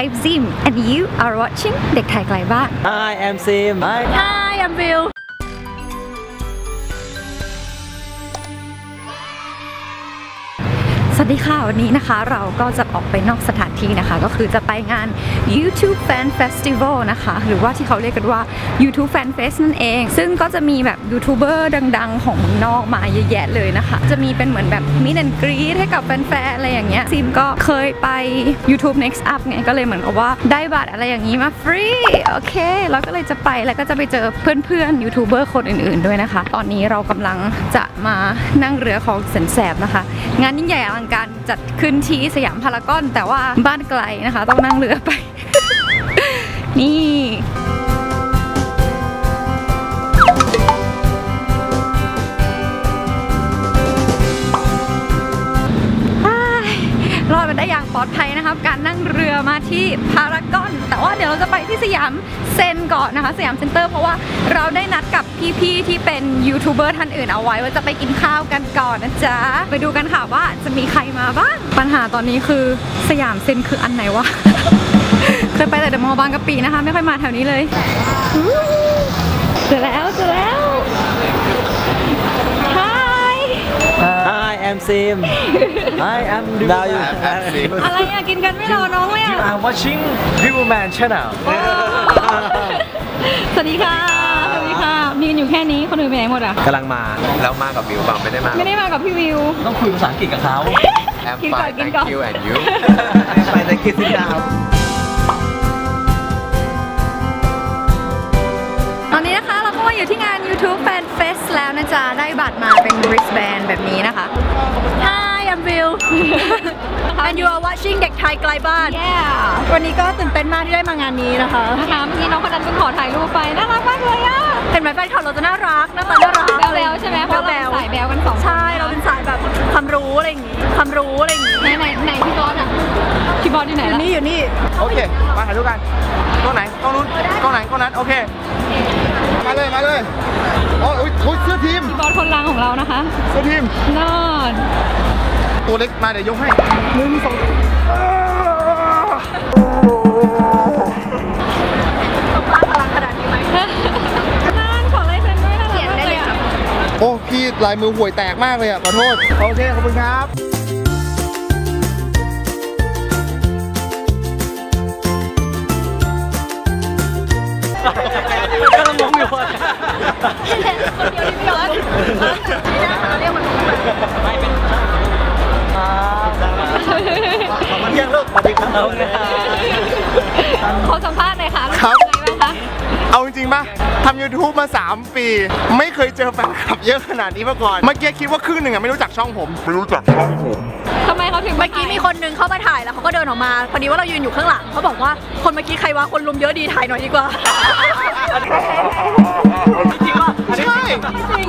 I'm Zim and you are watching เด็กไทยไกลบ้าน Hi I'm Sim Hi Hi I'm Bill วัสดีค่ะ วันนี้นะคะเราก็จะออกไปนอกสถานที่นะคะ ก็คือจะไปงาน YouTube Fan Festival นะคะ หรือว่าที่เขาเรียกกันว่า YouTube Fan Fest นั่นเอง ซึ่งก็จะมีแบบยูทูบเบอร์ดังๆ ของนอกมาเยอะแยะเลยนะคะ จะมีเป็นเหมือนแบบมิน and กรีดให้กับแฟนๆอะไรอย่างเงี้ยซิมก็เคยไป YouTube Next Up ไงก็เลยเหมือนกับว่าได้บัตรอะไรอย่างนี้มาฟรีโอเคเราก็เลยจะไปแล้วก็จะไปเจอเพื่อนๆยูทูบเบอร์คนอื่นๆด้วยนะคะ ตอนนี้เรากำลังจะมานั่งเรือของแสนแสบนะคะ งานยิ่งใหญ่อลังการ จัดขึ้นที่สยามพารากอน แต่ว่าบ้านไกลนะคะ ต้องนั่งเรือไป นี่ รอดมาได้อย่างปลอดภัยนะครับ การนั่งเรือมาที่พารากอน แต่ว่าเดี๋ยวเราจะไปที่สยามเซนก่อนนะคะ สยามเซ็นเตอร์เพราะว่าเราได้นัดกับพี่ๆที่เป็นยูทูบเบอร์ท่านอื่นเอาไว้ ว่าจะไปกินข้าวกันก่อนนะจ๊ะ ไปดูกันค่ะว่าจะมีใครมาบ้าง ปัญหาตอนนี้คือสยามเซ็นคืออันไหนวะเคยไปแต่เดอะมอลล์บางกะปินะคะ ไม่ค่อยมาแถวนี้เลยเจอแล้วเจอแล้ว Hi I'm Sim Hi I'm Now you อะไรอะกินกันไม่รอน้องเลยอะ I'm watching Viewman Channel สวัสดีค่ะ สวัสดีค่ะยืนอยู่แค่นี้ คนอื่นไปไหนหมดอะกำลังมาแล้วมากับวิวเปล่าไม่ได้มาไม่ได้มากับพี่วิว ต้องคุยภาษาอังกฤษกับเขาแอมกินไฟก่อนกิน thank ก่อน you and you ไปในคิด YouTube Fan Fest แล้วนะจ๊ะ ได้บัตรมาเป็น wristband แบบนี้นะคะ Hi I'm Bill and you are watching เด็กไทยไกลบ้าน Yeah วันนี้ก็ตื่นเต้นมากที่ได้มางานนี้นะคะนะคะเมื่อกี้น้องคนนั้นเพิ่งขอถ่ายรูปไป น่ารักมากเลยอะ เห็นไหมแฟนคลับเราจะน่ารักหน้าตาน่ารักแบวๆใช่ไหมเพราะเราแบเป็นวสายแบวกันสองคนๆใช่ เราเป็นสายแบบความรู้อะไรอย่างงี้ความรู้อะไรอย่างงี้ไหนไหนไหนพี่บอสอะพี่บอสอยู่ไหนอยู่ล่ะนี่อยู่นี่ โอเค มาถ่ายรูปกัน กล้องไหนกล้องนู้นกล้องไหนกล้องนั้นโอเค มาเลยมาเลยอ๋ออุ๊ยอุ๊ยเสื้อทีมพี่บอสคนรังของเรานะคะเสื้อทีมนอนตัวเล็กมาเดี๋ยวยกให้หนึ่งสองนานขอลายเซ็นด้วยนะเขียนได้เลยอะโอ้พี่ลายมือห่วยแตกมากเลยอะขอโทษ โอเค ขอบคุณครับ กำลังงงอยู่มาเที่ยงลูกสวัสดีครับขอสัมภาษณ์หน่อยค่ะครับเป็นไงบ้างคะเอาจริงๆป่ะทำ YouTube มา 3 ปี ไม่เคยเจอแฟนคลับเยอะขนาดนี้มาก่อน เมื่อกี้คิดว่าครึ่งหนึ่งอะไม่รู้จักช่องผม ไม่รู้จักช่องผมทำไม เขาถึงเมื่อกี้มีคนนึงเข้ามาถ่ายแล้วเขาก็เดินออกมา พอดีว่าเรายืนอยู่ข้างหลังเขาบอกว่าคนเมื่อกี้ใครวะคนลุมเยอะดีถ่ายหน่อยดีกว่าจริงว่าใช่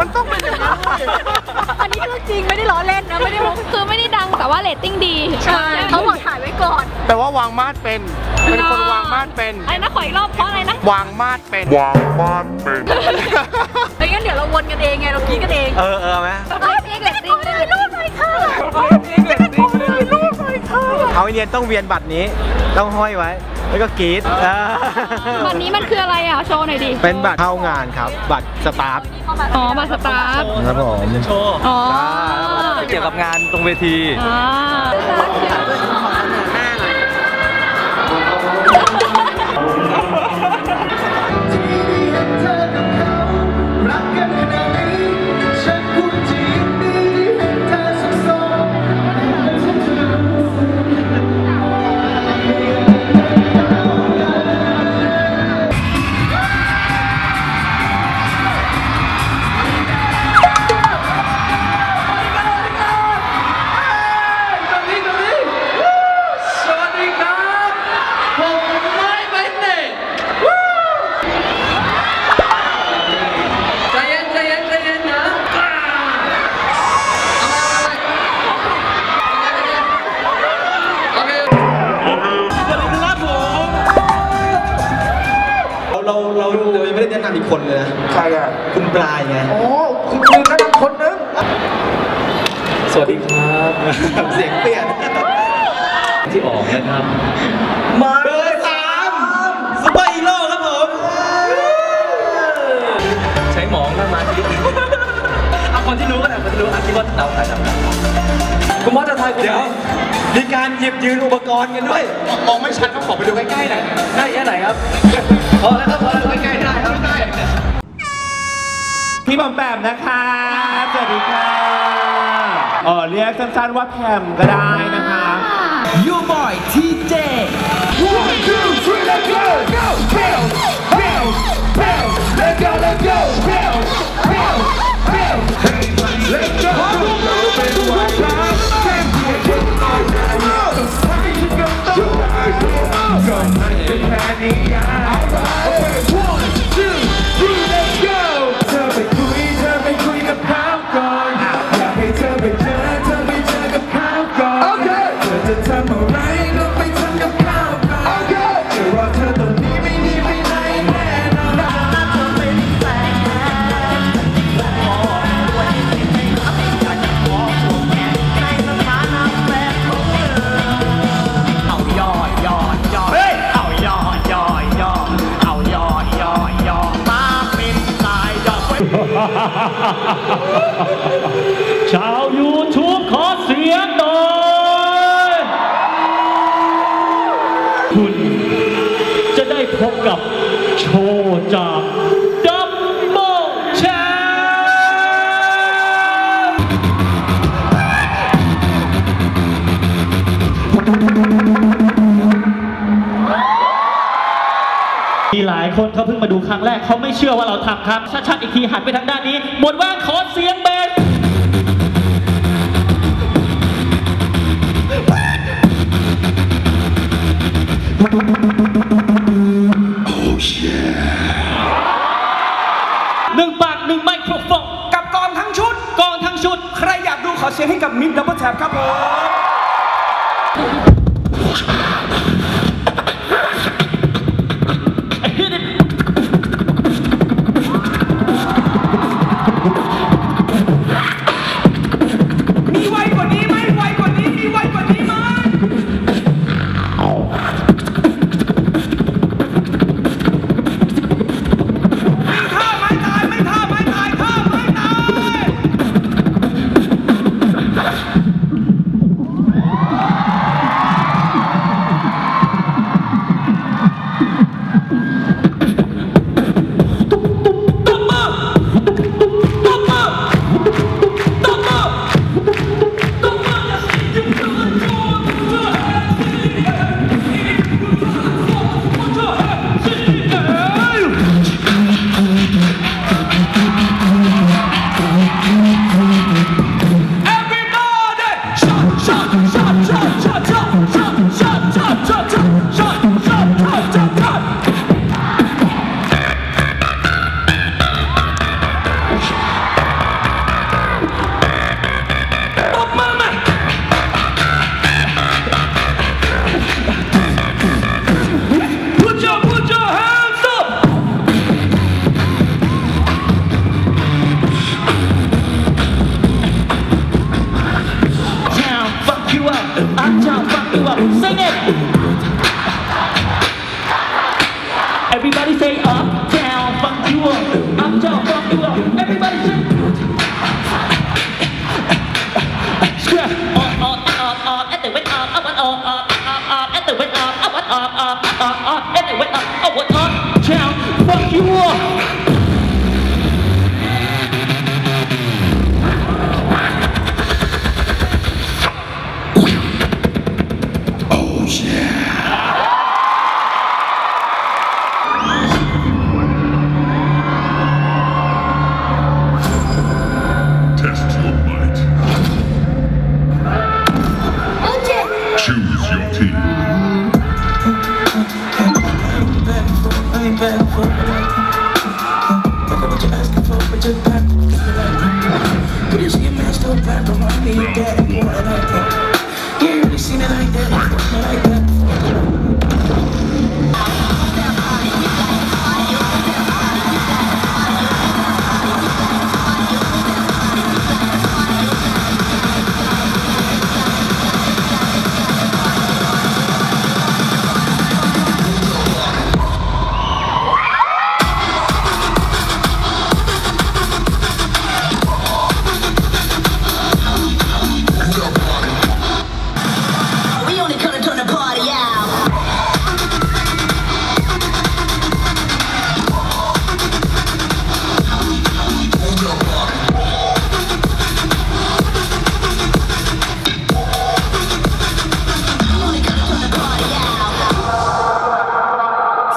มันต้องเป็นอย่างนั้นเว้ยอันนี้เรื่องจริงไม่ได้ล้อเล่นนะไม่ได้มุกคือไม่ได้ดังแต่ว่าเรตติ้งดีใช่เขาบอกถ่ายไว้ก่อนแต่ว่าวางมาดเป็นเป็นคนวางมาดเป็นอะไรนะขออีกรอบเพราะอะไรนะวางมาดเป็นวางบ้านเป็นไม่งั้นเดี๋ยวเราวนกันเองไงเรากรีดกันเองเออเออไหมเฮ้ยเรตติ้งไม่ได้รูปเลยค่ะเอาไอเนียนต้องเวียนบัตรนี้ ต้องห้อยไว้ แล้วก็กรีดอ่าวันนี้มันคืออะไรอะ โชว์หน่อยดิ เป็นบัตรเข้างานครับ บัตรสตาฟ อ๋อมาสตาร์ทครับผมอ๋อ เกี่ยวกับงานตรงเวทีอ่า คนเลยนะใครอะคุณปลายไงอ๋อคุณลืมนักคนนึงสวัสดีครับ เสียงเปลี่ยนที่ออกนะครับมาเบอสามซุปเปโร่ครับผม ใช้หมองหน้ามาทีเอาคนที่รู้ก็ได้คนที่รู้อาคิดว่าเดาใครเดาใครคุณมอสจะทายเดี๋ยวมีการหยิบยืนอุปกรณ์กันด้วยมองไม่ชัดต้องขอไปดูใกล้ๆหน่อยใกล้แค่ไหนครับพอแล้วครับ พี่บอมแปมนะคะ สวัสดีค่ะเออเรียกสั้นๆว่าแพมก็ได้นะคะ ยูบอยทีเจเธ ทำอะไรก็ไปทำกับเขาก่อนจะรอเธอตรงนี้ไม่หนีไปไหนแน่นอนเอายอดยอดยอดเอายอดยอดยอดเอายอดยอดยอดมาเป็นตายยอดชาว YouTube คนเขาเพิ่งมาดูครั้งแรกเขาไม่เชื่อว่าเราทำครับ ชัดๆอีกทีหันไปทางด้านนี้หมดแว่นขอเสียงเบสหนึ่งปากหนึ่งไมโครโฟนกับกองทั้งชุด กองทั้งชุด ใครอยากดูขอเสียงให้กับมิกดับเบิลแท็บครับผม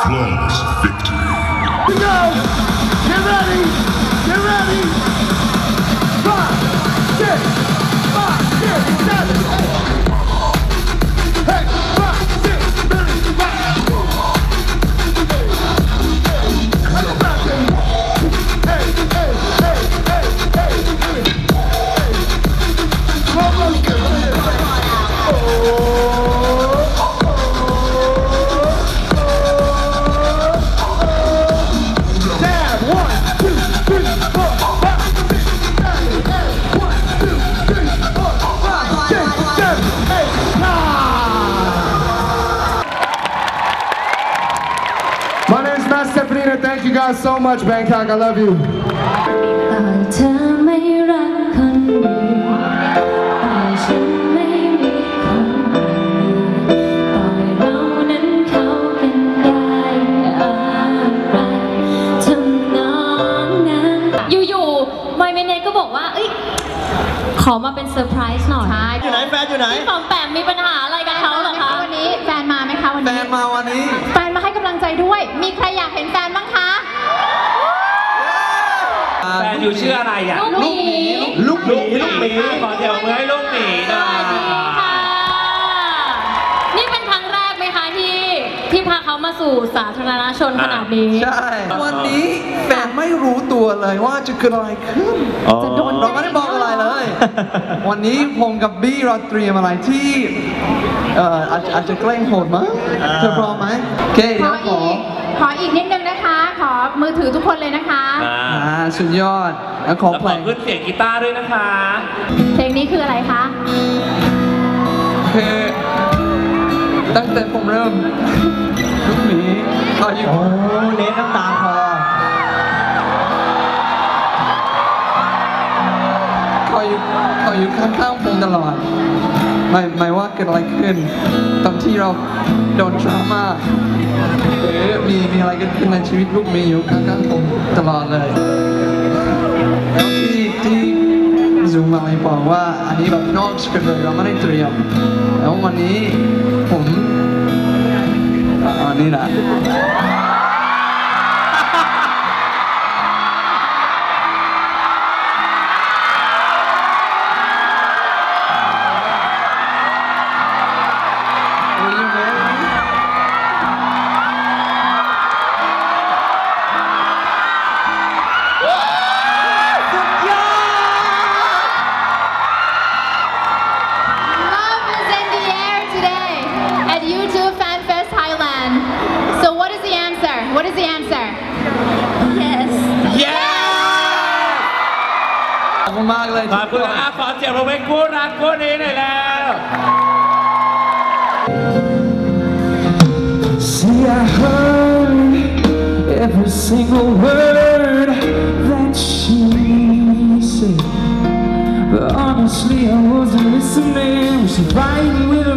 Flawless victory. No! Congrats, Stephanina. Thank you guys so much, Bangkok. I love you. ต่อเธอไม่รักคนอื่นต่อฉันไม่มีคนอื่นต่อเรานั้นเข้ากันได้อะไรทำนองนั้นอยู่ๆไมเมเนก็บอกว่า เอ้ย ขอมาเป็นเซอร์ไพรส์หน่อยอยู่ไหนแฟนอยู่ไหน พี่ปอมแปมมีปัญหาอะไรกับเขาเหรอคะวันนี้แฟนมาไหมคะวันแฟนี้นมาวันนี้ แฟนมาให้กำลังใจด้วย มีใครอยากเห็นแฟนบ้างคะ แฟนอยู่ชื่ออะไรอะลูกหมีลูกหมีลูกหมีขอเดี๋ยวมือให้ลูกหมีหน่อยค่ะ นี่เป็นครั้งแรกไหมคะที่ที่พาเขามาสู่สาธารณชนขนาดนี้ ใช่ วันนี้แฟนไม่รู้ตัวเลยว่าจะเกิดอะไรขึ้นจะโดน เราไม่ได้บอกอะไรเลย วันนี้ผมกับบี้เราเตรียมอะไรที่เอ่ออาจอาจจะแกล้งโหดมั้งเธอพร้อมไหมโอเคขเดี๋อยวขอีอกขออีกนิดนึงนะคะ ขอมือถือทุกคนเลยนะคะ อ่าอ่าสุดยอดแล้วขอแล้วเพขลองขึ้นเสียงกีตาร์ด้วยนะคะ เพลงนี้คืออะไรคะ คือตั้งแต่ผมเริ่มลูกหมีเขาอยู่ โอ้เน้นน้ำตาคอเขาอยู่เขาอยู่ข้างๆผมตลอด ไม่ไม่ว่าเกิดอะไรขึ้น ตอนที่เราโดนดราม่าหรือมีมีอะไรเกิดขึ้นในชีวิตลูกมีอยู่ข้างๆผมตลอดเลย แล้วที่ที่ซูมาไม่บอกว่าอันนี้แบบนอกสคริปต์เลยเราไม่ได้เตรียม แล้ววันนี้ผมอันนี้แหละ single word that she said. But honestly, I wasn't listening. She fighting with her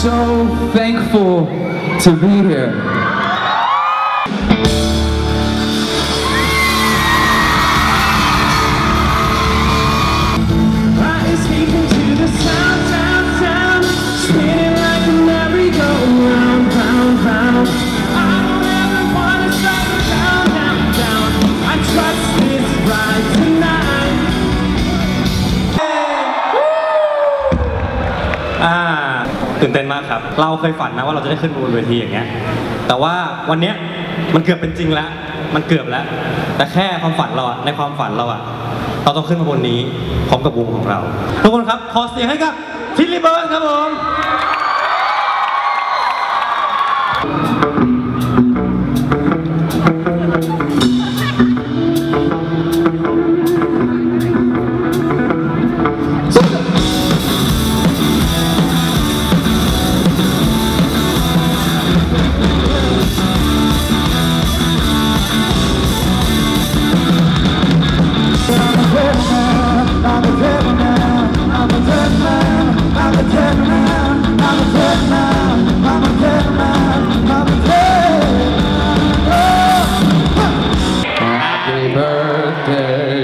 so thankful to be here. เรับเราเคยฝันนะว่าเราจะได้ขึ้นบนเวทีอย่างเงี้ย แต่ว่าวันเนี้ยมันเกือบเป็นจริงแล้ว มันเกือบแล้ว แต่แค่ความฝันเราอะในความฝันเราอะเราต้องขึ้นมาบนนี้พร้อมกับวงของเรา ทุกคนครับ ขอเสียงให้กับทิลลี่เบิร์ดครับผม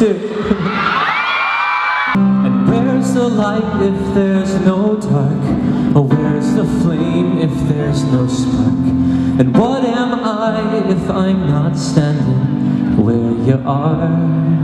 two. and where's the light if there's no dark? Or where's the flame if there's no spark? And what am I if I'm not standing where you are?